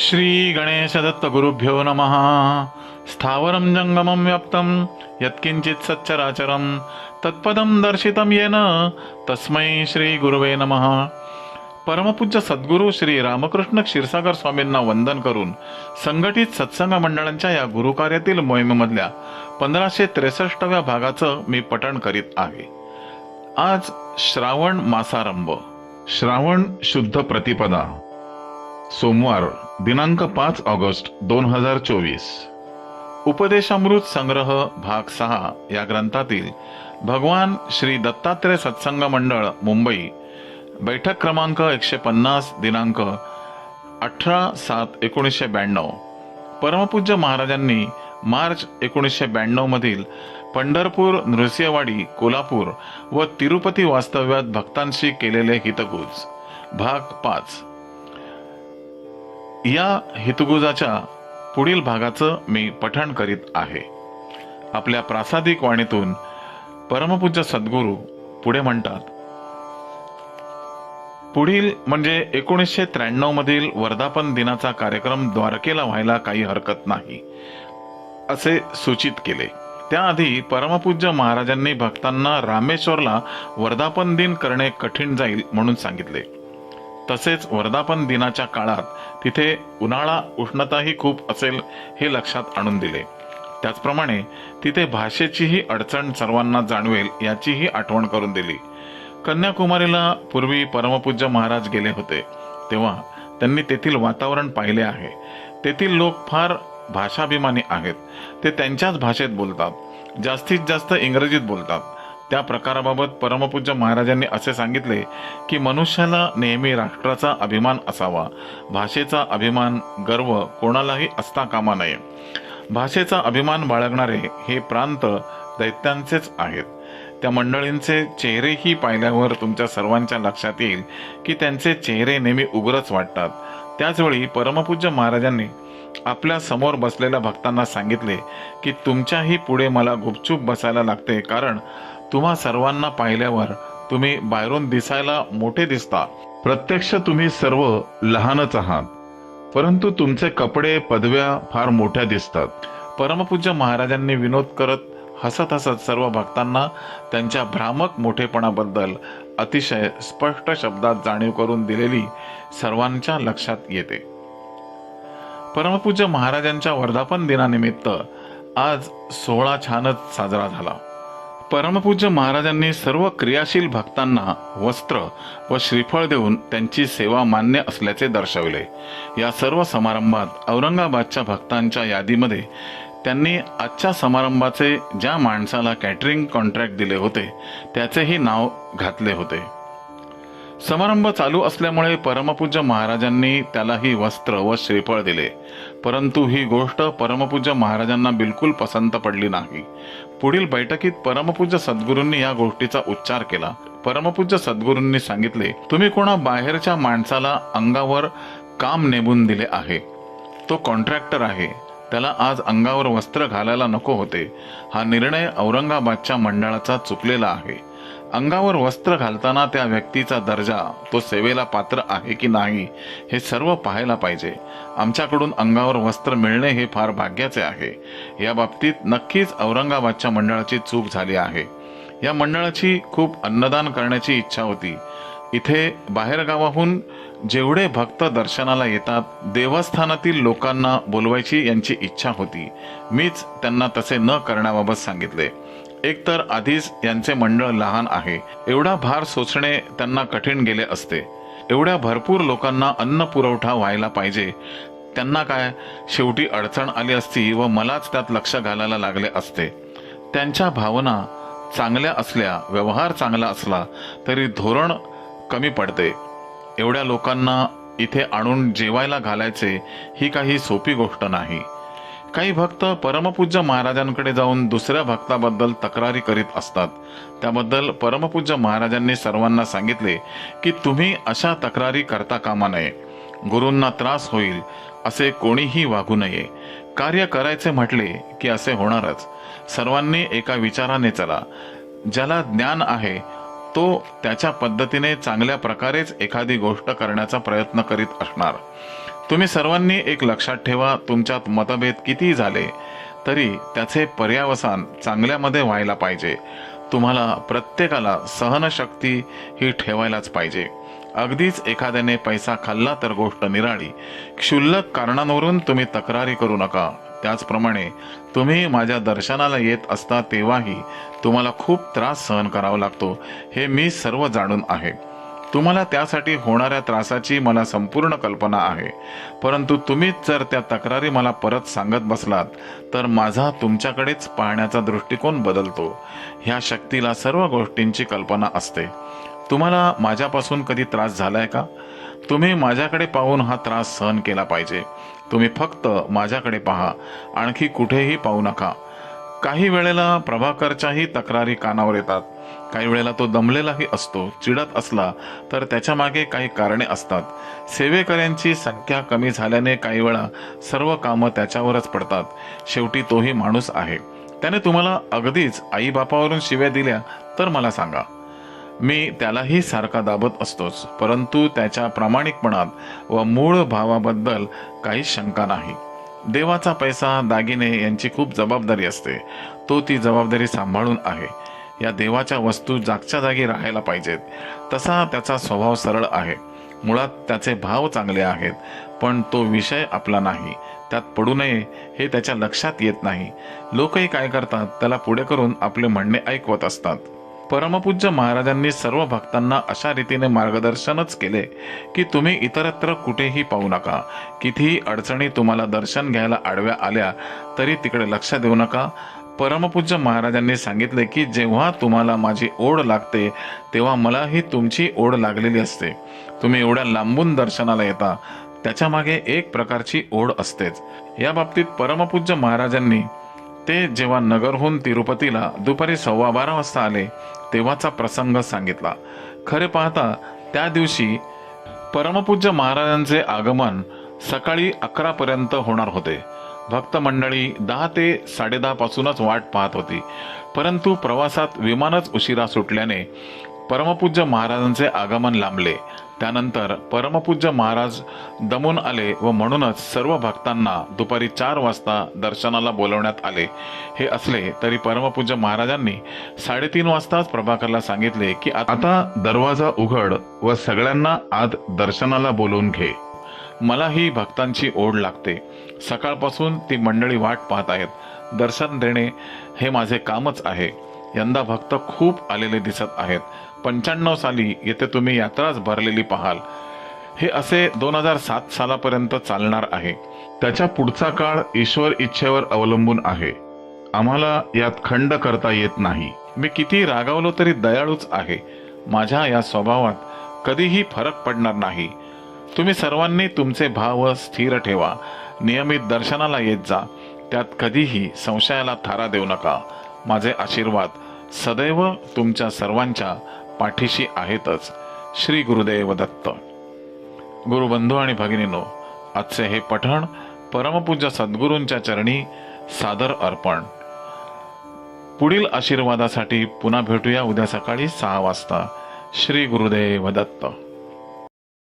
श्री गणेश दत्त गुरुभ्यो नमः। स्थावरं जंगमं व्याप्तं यत्किंचित् सच्चराचरं तत्पदं दर्शितं येन तस्मै श्री गुरुवे नमः। परमपूज्य सद्गुरू श्री रामकृष्ण क्षीरसागर स्वामींना वंदन करून संघटित सत्संग मंडळांच्या या गुरुकार्यातील मोहिमेमधल्या पंधराशे त्रेसष्टव्या भागाचं मी पठण करीत आहे. आज श्रावण मासारंभ श्रावण शुद्ध प्रतिपदा सोमवार दिनांक पाच ऑगस्ट दोन हजार चोवीस. उपदेशामृत संग्रह भाग सहा या ग्रंथातील भगवान श्री दत्तात्रय सत्संग मंडळ मुंबई. बैठक क्रमांक एकशे पन्नास दिनांक अठरा सात एकोणीसशे ब्याण्णव. परमपूज्य महाराजांनी मार्च एकोणीसशे ब्याण्णवमधील पंढरपूर नृसिंहवाडी कोल्हापूर व तिरुपती वास्तव्यात भक्तांशी केलेले हितगुज. भाग पाच. या हितगुजाच्या पुढील भागाचं मी पठण करीत आहे. आपल्या प्रासादिक वाणीतून परमपूज्य सद्गुरू पुढे म्हणतात पुढील म्हणजे एकोणीसशे त्र्याण्णव मधील वर्धापन दिनाचा कार्यक्रम द्वारकेला व्हायला काही हरकत नाही असे सूचित केले. त्याआधी परमपूज्य महाराजांनी भक्तांना रामेश्वरला वर्धापन दिन करणे कठीण जाईल म्हणून सांगितले. तसेच वर्धापन दिनाच्या काळात तिथे उन्हाळा उष्णताही खूप असेल हे लक्षात आणून दिले. त्याचप्रमाणे तिथे भाषेचीही अडचण सर्वांना जाणवेल याचीही आठवण करून दिली. कन्याकुमारीला पूर्वी परमपूज्य महाराज गेले होते. तेव्हा त्यांनी तेथील वातावरण पाहिले आहे. तेथील लोक फार भाषाभिमानी आहेत. ते त्यांच्याच भाषेत बोलतात. जास्तीत जास्त इंग्रजीत बोलतात. त्या प्रकाराबाबत परमपूज्य महाराजांनी असे सांगितले की मनुष्याला नेहमी राष्ट्राचा अभिमान असावा. भाषेचा अभिमान गर्व कोणालाही असता कामा नये. भाषेचा अभिमान बाळगणारे हे प्रांत दैत्यांचेच आहेत. त्या मंडळींचे चेहरेही पाहिल्यावर तुमच्या सर्वांच्या लक्षात येईल की त्यांचे चेहरे नेहमी उग्रच वाटतात. त्याचवेळी परमपूज्य महाराजांनी आपल्यासमोर बसलेल्या भक्तांना सांगितले की तुमच्याही पुढे मला गुपचूप बसायला लागते कारण तुम्हा सर्वांना पाहिल्यावर तुम्ही बाहेरून दिसायला मोठे दिसता. प्रत्यक्ष तुम्ही सर्व लहानच आहात. परंतु तुमचे कपडे पदव्या फार मोठ्या दिसतात. परमपूज्य महाराजांनी विनोद करत हसत हसत सर्व भक्तांना त्यांच्या भ्रामक मोठेपणाबद्दल अतिशय स्पष्ट शब्दात जाणीव करून दिलेली सर्वांच्या लक्षात येते. परमपूज्य महाराजांच्या वर्धापन दिनानिमित्त आज सोहळा छानच साजरा झाला. परमपूज्य महाराजांनी सर्व क्रियाशील भक्तांना वस्त्र व श्रीफळ देऊन त्यांची सेवा मान्य असल्याचे दर्शविले. या सर्व समारंभात औरंगाबादच्या भक्तांच्या यादीमध्ये त्यांनी आजच्या समारंभाचे ज्या माणसाला कॅटरिंग कॉन्ट्रॅक्ट दिले होते त्याचेही नाव घातले होते. समारंभ चालू असल्यामुळे परमपूज्य महाराजांनी त्यालाही वस्त्र व श्रीफळ दिले. परंतु ही गोष्ट परमपूज्य महाराजांना बिलकुल पसंत पडली नाही. पुढील बैठकीत परमपूज्य सद्गुरूंनी या गोष्टीचा उच्चार केला. परमपूज्य सद्गुरूंनी सांगितले तुम्ही कोणा बाहेरच्या माणसाला अंगावर काम नेमून दिले आहे. तो कॉन्ट्रॅक्टर आहे. त्याला आज अंगावर वस्त्र घालायला नको होते. हा निर्णय औरंगाबादच्या मंडळाचा चुकलेला आहे. अंगावर वस्त्र घालताना त्या व्यक्तीचा दर्जा तो सेवेला पात्र आहे की नाही हे सर्व पाहायला पाहिजे. आमच्याकडून अंगावर वस्त्र मिळणे हे फार भाग्याचे आहे. या बाबतीत नक्कीच औरंगाबादच्या मंडळाची चूक झाली आहे. या मंडळाची खूप अन्नदान करण्याची इच्छा होती. इथे बाहेरगावाहून जेवढे भक्त दर्शनाला येतात देवस्थानातील लोकांना बोलवायची यांची इच्छा होती. मीच त्यांना तसे न करण्याबाबत सांगितले. एकतर आधीच यांचे मंडळ लहान आहे. एवढा भार सोसणे त्यांना कठीण गेले असते. एवढ्या भरपूर लोकांना अन्न पुरवठा व्हायला पाहिजे. त्यांना काय? शेवटी अडचण आली असती व मलाच त्यात लक्ष घालायला लागले असते. त्यांच्या भावना चांगल्या असल्या व्यवहार चांगला असला तरी धोरण कमी पडते. एवढ्या लोकांना इथे आणून जेवायला घालायचे ही काही सोपी गोष्ट नाही. काही भक्त परमपूज्य महाराजांकडे जाऊन दुसऱ्या भक्ताबद्दल तक्रारी करीत असतात. त्याबद्दल परमपूज्य महाराजांनी सर्वांना सांगितले की तुम्ही अशा तक्रारी करता कामा नये. गुरूंना त्रास होईल असे कोणीही वागू नये. कार्य करायचे म्हटले की असे होणारच. सर्वांनी एका विचाराने चला. ज्याला ज्ञान आहे तो त्याच्या पद्धतीने चांगल्या प्रकारेच एखादी गोष्ट करण्याचा प्रयत्न करीत असणार. तुम्ही सर्वांनी एक लक्षात ठेवा तुमच्यात मतभेद किती झाले तरी त्याचे पर्यावसान चांगल्यामध्ये व्हायला पाहिजे. तुम्हाला प्रत्येकाला सहनशक्ती ही ठेवायलाच पाहिजे. अगदीच एखाद्याने पैसा खाल्ला तर गोष्ट निराळी. क्षुल्लक कारणांवरून तुम्ही तक्रारी करू नका. त्याचप्रमाणे तुम्ही माझ्या दर्शनाला येत असता तेव्हाही तुम्हाला खूप त्रास सहन करावा लागतो हे मी सर्व जाणून आहे. तुम्हाला त्यासाठी होणाऱ्या त्रासाची मला संपूर्ण कल्पना आहे. परंतु तुम्हीच जर त्या तक्रारी मला परत सांगत बसलात तर माझा तुमच्याकडेच पाहण्याचा दृष्टिकोन बदलतो. ह्या शक्तीला सर्व गोष्टींची कल्पना असते. तुम्हाला माझ्यापासून कधी त्रास झालाय का? तुम्ही माझ्याकडे पाहून हा त्रास सहन केला पाहिजे. तुम्ही फक्त माझ्याकडे पहा आणखी कुठेही पाहू नका. काही वेळेला प्रभाकरच्याही तक्रारी कानावर येतात. काही वेळेला तो दमलेलाही असतो चिडत असला तर त्याच्यामागे काही कारणे असतात. सेवेकऱ्यांची संख्या कमी झाल्याने काही वेळा सर्व कामं त्याच्यावरच पडतात. शेवटी तोही माणूस आहे. त्याने तुम्हाला अगदीच आईबापावरून शिव्या दिल्या तर मला सांगा. मी त्यालाही सारखा दाबत असतोच परंतु त्याच्या प्रामाणिकपणात व मूळ भावाबद्दल काही शंका नाही. देवाचा पैसा दागिने यांची खूप जबाबदारी असते. तो ती जबाबदारी सांभाळून आहे. या देवाच्या वस्तू जागच्या जागी राहायला पाहिजेत. तसा त्याचा स्वभाव सरळ आहे. मुळात त्याचे भाव चांगले आहेत. पण तो विषय आपला नाही. त्यात पडू नये हे त्याच्या लक्षात येत नाही. लोकही काय करतात? त्याला पुढे करून आपले म्हणणे ऐकवत असतात. परमपूज्य महाराजांनी सर्व भक्तांना अशा रीतीने मार्गदर्शनच केले की तुम्ही इतरत्र कुठेही पाहू नका. कितीही अडचणी तुम्हाला दर्शन घ्यायला आडव्या आल्या तरी तिकडे लक्ष देऊ नका. परमपूज्य महाराजांनी सांगितले की जेव्हा तुम्हाला माझी ओढ लागते तेव्हा मलाही तुमची ओढ लागलेली असते. तुम्ही एवढ्या लांबून दर्शनाला येता. त्याच्यामागे एक प्रकारची ओढ असतेच. या बाबतीत परमपूज्य महाराजांनी ते जेव्हा नगरहून तिरुपतीला दुपारी सव्वा बारा वाजता आले तेव्हाचा प्रसंग सांगितला. खरे पाहता त्या दिवशी परमपूज्य महाराजांचे आगमन सकाळी अकरापर्यंत होणार होते. भक्त मंडळी दहा ते साडेदहा पासूनच वाट पाहत होती. परंतु प्रवासात विमानच उशिरा सुटल्याने परमपूज्य महाराजांचे आगमन लांबले. त्यानंतर परमपूज्य महाराज दमून आले व म्हणूनच सर्व भक्तांना दुपारी चार वाजता दर्शनाला बोलवण्यात आले. हे असले तरी परमपूज्य महाराजांनी साडेतीन वाजताच प्रभाकरला सांगितले की आता दरवाजा उघड व सगळ्यांना आत दर्शनाला बोलवून घे. मलाही भक्तांची ओढ लागते. सकाळपासून ती मंडळी वाट पाहत आहेत. दर्शन देणे हे माझे कामच आहे. यंदा भक्त खूप आलेले दिसत आहेत. पंच्याण्णव साली येथे तुम्ही यात्राच भरलेली पाहाल. हे असे दोन हजार सात सालापर्यंत चालणार आहे. त्याच्या पुढचा काळ ईश्वर इच्छेवर अवलंबून आहे. आम्हाला यात खंड करता येत नाही. मी किती रागावलो तरी दयाळूच आहे. माझ्या या स्वभावात कधीही फरक पडणार नाही. तुम्ही सर्वांनी तुमचे भाव स्थिर ठेवा. नियमित दर्शनाला येत जा. त्यात कधीही संशयाला थारा देऊ नका. माझे आशीर्वाद सदैव तुमच्या सर्वांच्या पाठीशी आहेतच. श्री गुरुदेव दत्त. गुरुबंधू आणि भगिनीनो आजचे हे पठण परमपूज्य सद्गुरूंच्या चरणी सादर अर्पण. पुढील आशीर्वादासाठी पुन्हा भेटूया उद्या सकाळी सहा वाजता. श्री गुरुदेव दत्त.